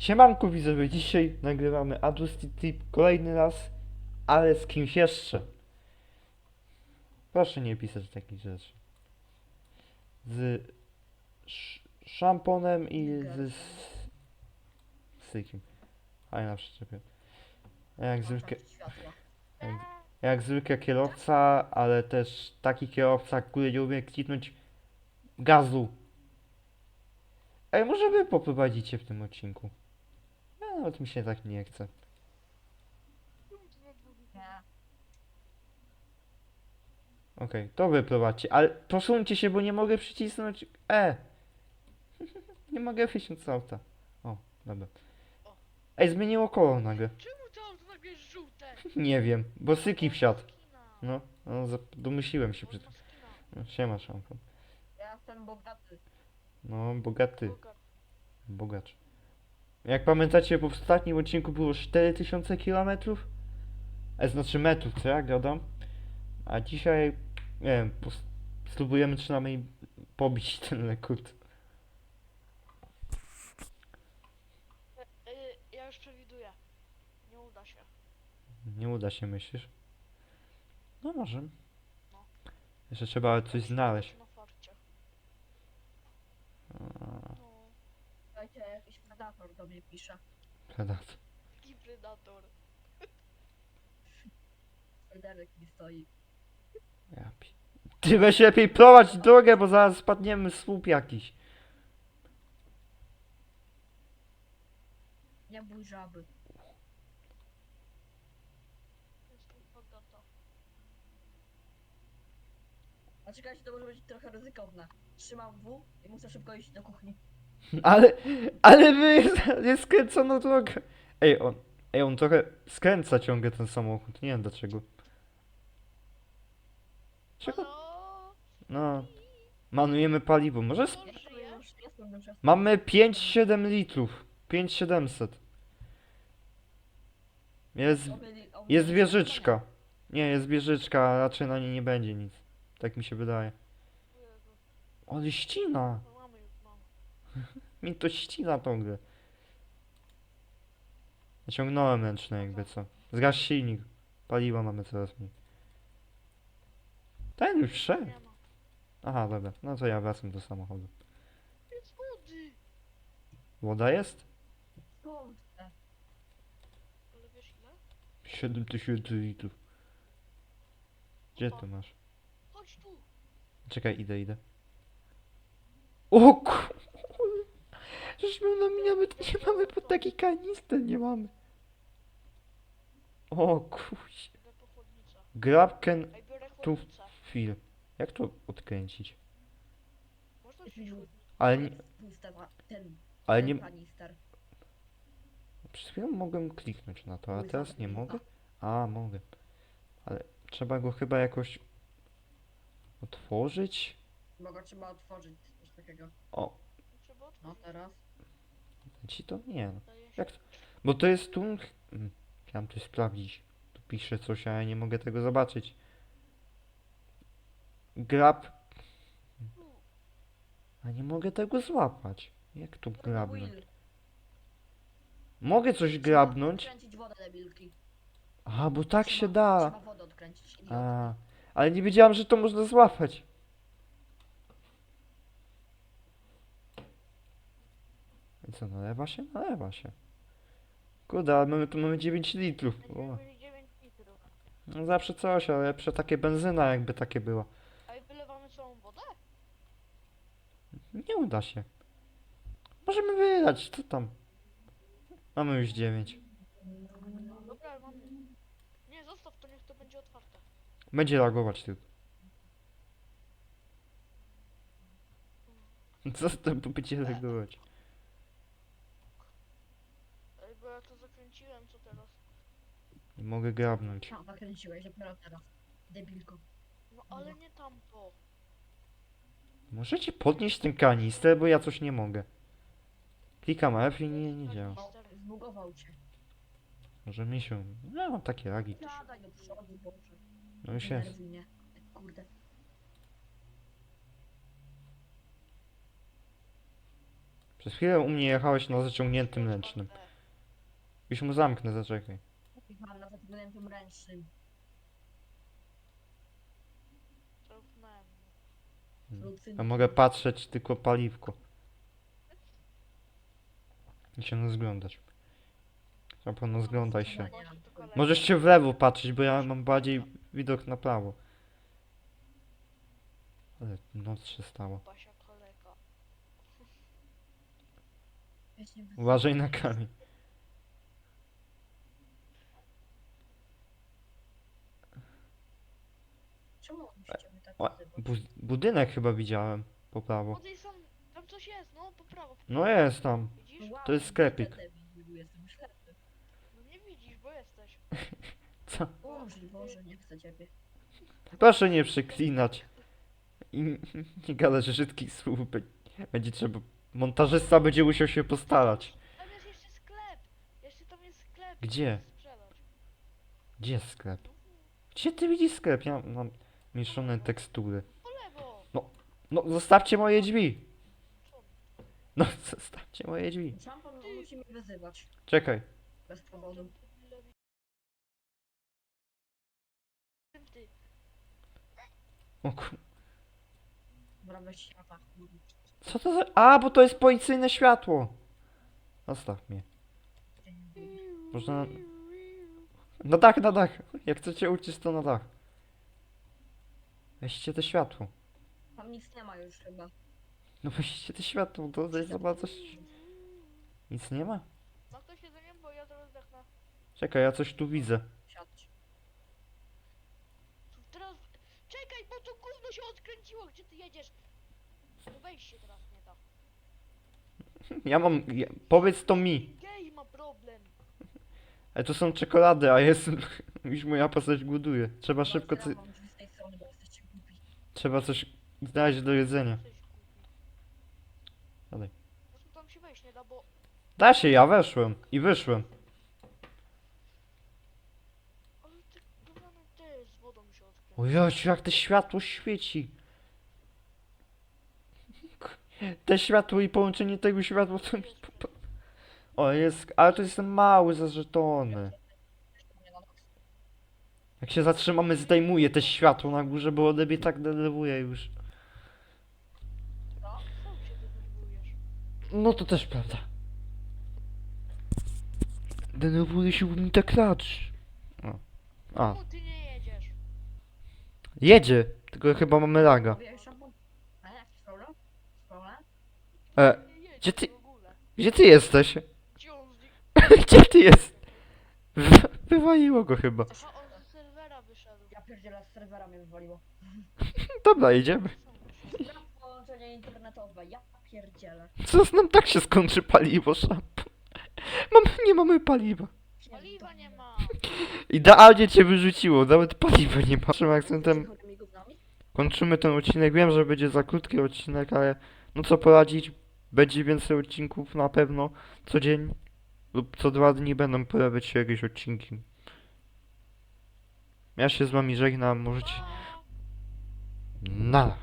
Siemanku widzowie, dzisiaj nagrywamy Adusty Tip kolejny raz, ale z kimś jeszcze. Proszę nie pisać takich rzeczy. Z sz szamponem i z sykiem. A ja na przyczepie. Jak zwykle, jak, jak zwykle kierowca, ale też taki kierowca, który nie umie kliknąć gazu. Ej, może wy poprowadzicie w tym odcinku? Nawet mi się tak nie chce. Okej, to wy prowadźcie, ale posuńcie się, bo nie mogę przycisnąć E. nie mogę wysiąść z auta. O, dobra. Ej, zmieniło kolor nagle. Czemu to auto nagle jest żółte? Nie wiem, bo syki wsiadł. No, no zap- domyśliłem się ma skina. no, Siema, szampon. Ja jestem bogaty. No, bogaty, Boga. bogacz. Jak pamiętacie, w ostatnim odcinku było 4000 km? E, znaczy metrów, co ja gadam? A dzisiaj, nie wiem, spróbujemy przynajmniej pobić ten rekord. E, e, ja już przewiduję. Nie uda się. Nie uda się, myślisz? No może. No. Jeszcze trzeba coś znaleźć. Na farcie. A, No. Słuchajcie, jakiś predator do mnie pisze. Predator. Taki predator. Federek mi stoi. Ja pi... Ty weź lepiej prowadź drogę, bo zaraz spadniemy w słup jakiś. Nie bój żaby. Jestem bogata. A czekajcie, to może być trochę ryzykowne. Trzymam W i muszę szybko iść do kuchni. Ale, ale wy jest, jest skręconą drogę. Ej, on, ej, on trochę skręca ciągle ten samochód. Nie wiem dlaczego. Czego? No. Manujemy paliwo. Może sp- mamy 5-7 litrów. 5700. Jest, jest wieżyczka. Nie, jest wieżyczka, a raczej na niej nie będzie nic. Tak mi się wydaje. O Jezu. Ale ścina. No mamy już, mam. Mi to ścina tą grę. Naciągnąłem ręczne jakby co. Zgaś silnik. Paliwa mamy coraz mniej. Ten już szedł. Nie ma. Aha, dobra. No to ja wracam do samochodu. Jest wody. Woda jest? Skąd? Ale wiesz ile? 7000 litrów. Gdzie to masz? Chodź tu. Czekaj, idę, idę. O kur... Żeśmy no nawet nie mamy pod taki kanister, nie mamy. O kuś. Idę po chłodnicę. Grab can Ej, biorę Tu- chłodnicę. feel. Jak to odkręcić? Można wziąć chłodnicę? Ale nie, ten, ale ten nie, kanister. Przed chwilą mogłem kliknąć na to, a teraz nie mogę? A, mogę. Ale trzeba go chyba jakoś otworzyć. Mogę trzeba otworzyć coś takiego. O, Trzeba No otworzyć. teraz. Ci to nie. No. Jak to? Bo to jest tu. Mm, Chciałem sprawdzić. Tu pisze coś, a ja nie mogę tego zobaczyć. Grab. A nie mogę tego złapać. Jak tu grabnąć? Mogę coś grabnąć. A, bo tak się da. A, ale nie wiedziałam, że to można złapać. I co, nalewa się? Nalewa się. Kurde, ale my tu mamy 9 litrów. Będziemy O, mieli 9 litrów. no zawsze coś, ale lepsze takie benzyna jakby takie była. A i wylewamy całą wodę? Nie uda się. Możemy wylać, co tam? Mamy już 9. Dobra, mamy. Nie, zostaw to, niech to będzie otwarte. Będzie reagować tylko. Co z tym będzie reagować? Ej, bo ja to zakręciłem, co teraz? Nie mogę grabnąć. A, zakręciłeś dopiero teraz. Debilko. No ale nie tamto. Możecie podnieść ten kanister, bo ja coś nie mogę. Klikam F i nie, nie działa. O, zbugował cię. Może mi się... No, mam takie lagi. Siadaj do przodu, Boże. No już jest. Denerwuj mnie. Kurde. Przez chwilę u mnie jechałeś na zaciągniętym ręcznym. Już mu zamknę, zaczekaj. Mam na zaciągniętym ręcznym. Ja mogę patrzeć tylko paliwko. I się rozglądać. Na pewno zglądaj się. Możesz się w lewo patrzeć, bo ja mam bardziej widok na prawo. Ale noc się. Basia. Właśnie bez- Uważaj na kamień. Czemu musicie mnie tak O, nazywać? bu budynek chyba widziałem po prawo. O, tej sam, tam coś jest, no, po prawo. No jest tam. Widzisz? Wow, to jest sklepik. niestety, Jestem ślepy. No nie widzisz, bo jesteś. Co? Boże, Boże, nie chcę ciebie. Proszę nie przeklinać. I nie gadać brzydkich słów. be- Będzie trzeba... Montażysta będzie musiał się postarać. Tam jest jeszcze sklep. Jeszcze tam jest sklep. Gdzie? Sprzedać. Gdzie jest sklep? Gdzie ty widzisz sklep? Ja mam mieszane tekstury. Po lewo. No, zostawcie moje drzwi. No, zostawcie moje drzwi. Szampon musi mnie wyzywać. Czekaj. Bez powodu. O kur... Dobra, weź świata. Co to za... A, bo to jest policyjne światło. Zostaw mnie. Można... Na dach, na dach. Jak chcecie uciec, to na dach. Weźcie to światło. Tam nic nie ma już chyba. No weźcie to światło, to jest za bardzo... Nic nie ma? Ma ktoś jedzenie, bo ja teraz zdechnę. Czekaj, ja coś tu widzę. Siadź. Tu Teraz... Czekaj, bo to gówno się odkręciło, gdzie ty jedziesz? No weź się teraz nie da. Ja mam... Ja... Powiedz to mi. Gej ma problem. Ale to są czekolady, a jest... Już moja postać głoduje. Trzeba szybko... Co... Otwieram wam drzwi z tej strony, bo jesteście głupi. Trzeba coś znaleźć do jedzenia. Dalej. Tam się wejść nie da, bo... Da się, ja weszłem. I wyszłem. Ale ty z wodą się jak to światło świeci. Te światło i połączenie tego światła to mi... po- po- O, jest... Ale to jest mały no, Jak się zatrzymamy, zdejmuję te światło na górze, bo ode mnie tak denerwuje już. Sam się denerwujesz. No to też prawda. Denerwuje się, bo mi tak klacz. O. A, Czemu ty nie jedziesz? jedzie. Tylko chyba mamy laga. Szampon. A jak? E, Nie jedziesz gdzie ty- w ogóle. gdzie ty jesteś? Gdzie on znikł? Gdzie ty jest? Wy- Wywaliło go chyba. Pierdzielę, z serwera mnie wywaliło. Dobra, idziemy. Brak połączenie internetowe, ja pierdzielę. Co z nam tak się skończy paliwo, szamp? Mam, nie mamy paliwa. Paliwa nie ma. Idealnie cię wyrzuciło, nawet paliwa nie ma. Trzymaj akcentem. Z chorymi gównami? Kończymy ten odcinek. Wiem, że będzie za krótki odcinek, ale no co poradzić? Będzie więcej odcinków na pewno co dzień lub co dwa dni będą pojawiać się jakieś odcinki. Ja się z wami żegnam, możecie. A. Na.